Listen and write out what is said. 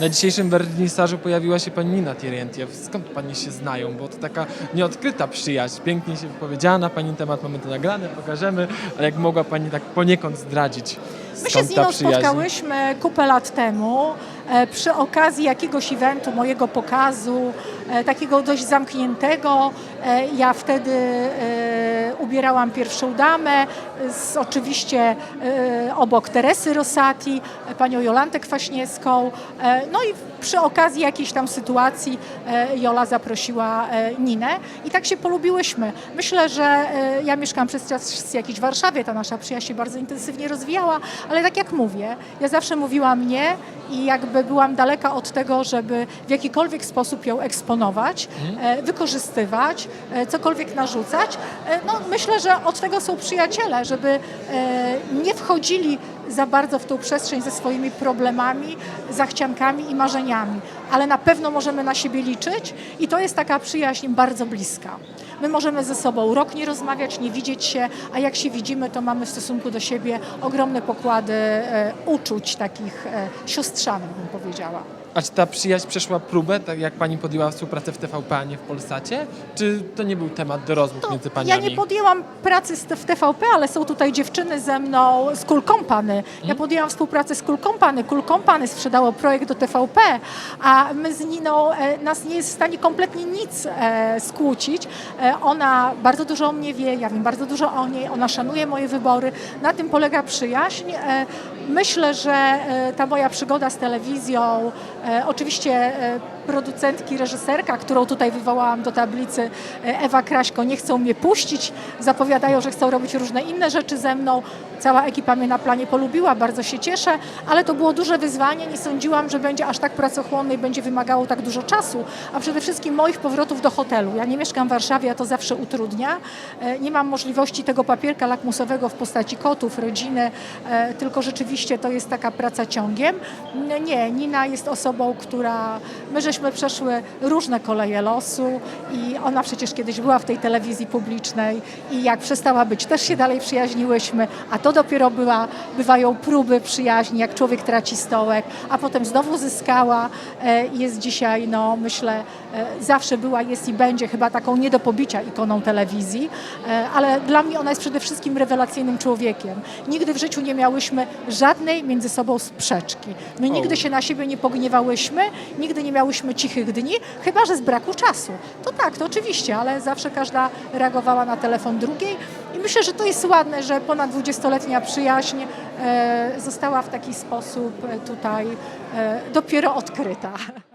Na dzisiejszym wernisażu pojawiła się pani Nina Tierentiew. Skąd pani się znają? Bo to taka nieodkryta przyjaźń. Pięknie się wypowiedziała na pani temat, mamy to nagrane, pokażemy, ale jak mogła pani tak poniekąd zdradzić, My się z Niną spotkałyśmy kupę lat temu e, przy okazji jakiegoś eventu, mojego pokazu, e, takiego dość zamkniętego. E, Ja wtedy ubierałam pierwszą damę, z, oczywiście e, obok Teresy Rosati, panią Jolantę Kwaśniewską. E, No i przy okazji jakiejś tam sytuacji e, Jola zaprosiła Ninę i tak się polubiłyśmy. Myślę, że ja mieszkam przez czas jakiś w Warszawie, ta nasza przyjaźń się bardzo intensywnie rozwijała, ale tak jak mówię, ja zawsze mówiłam nie i jakby byłam daleka od tego, żeby w jakikolwiek sposób ją eksponować, e, wykorzystywać, cokolwiek narzucać. No, myślę, że od tego są przyjaciele, żeby e, nie wchodzili za bardzo w tą przestrzeń ze swoimi problemami, zachciankami i marzeniami, ale na pewno możemy na siebie liczyć i to jest taka przyjaźń bardzo bliska. My możemy ze sobą rok nie rozmawiać, nie widzieć się, a jak się widzimy, to mamy w stosunku do siebie ogromne pokłady e, uczuć takich e, siostrzanych, bym powiedziała. A czy ta przyjaźń przeszła próbę, tak jak pani podjęła współpracę w TVP, a nie w Polsacie? Czy to nie był temat do rozmów To między ja paniami? nie podjęłam pracy w TVP, ale są tutaj dziewczyny ze mną z Cool Company. Ja podjęłam współpracę z Cool Company. Cool Company sprzedało projekt do TVP, a my z Niną, e, nas nie jest w stanie kompletnie nic e, skłócić. E, ona bardzo dużo o mnie wie, ja wiem bardzo dużo o niej, ona szanuje moje wybory. Na tym polega przyjaźń. Myślę, że e, ta moja przygoda z telewizją, e, oczywiście e, producentki, reżyserka, którą tutaj wywołałam do tablicy, Ewa Kraśko, nie chcą mnie puścić, zapowiadają, że chcą robić różne inne rzeczy ze mną. Cała ekipa mnie na planie polubiła, bardzo się cieszę, ale to było duże wyzwanie. Nie sądziłam, że będzie aż tak pracochłonne i będzie wymagało tak dużo czasu, a przede wszystkim moich powrotów do hotelu. Ja nie mieszkam w Warszawie, a to zawsze utrudnia. Nie mam możliwości tego papierka lakmusowego w postaci kotów, rodziny, tylko rzeczywiście to jest taka praca ciągiem. Nie, Nina jest osobą, która... My żeśmy przeszły różne koleje losu i ona przecież kiedyś była w tej telewizji publicznej i jak przestała być, też się dalej przyjaźniłyśmy, a to dopiero była, bywają próby przyjaźni, jak człowiek traci stołek, a potem znowu zyskała. E, Jest dzisiaj, no myślę, e, zawsze była, jest i będzie chyba taką nie do pobicia ikoną telewizji, e, ale dla mnie ona jest przede wszystkim rewelacyjnym człowiekiem. Nigdy w życiu nie miałyśmy żadnej między sobą sprzeczki. My nigdy się na siebie nie pogniewałyśmy, nigdy nie miałyśmy cichych dni, chyba że z braku czasu. To tak, to oczywiście, ale zawsze każda reagowała na telefon drugiej i myślę, że to jest ładne, że ponad 20-letnia przyjaźń e, została w taki sposób tutaj e, dopiero odkryta.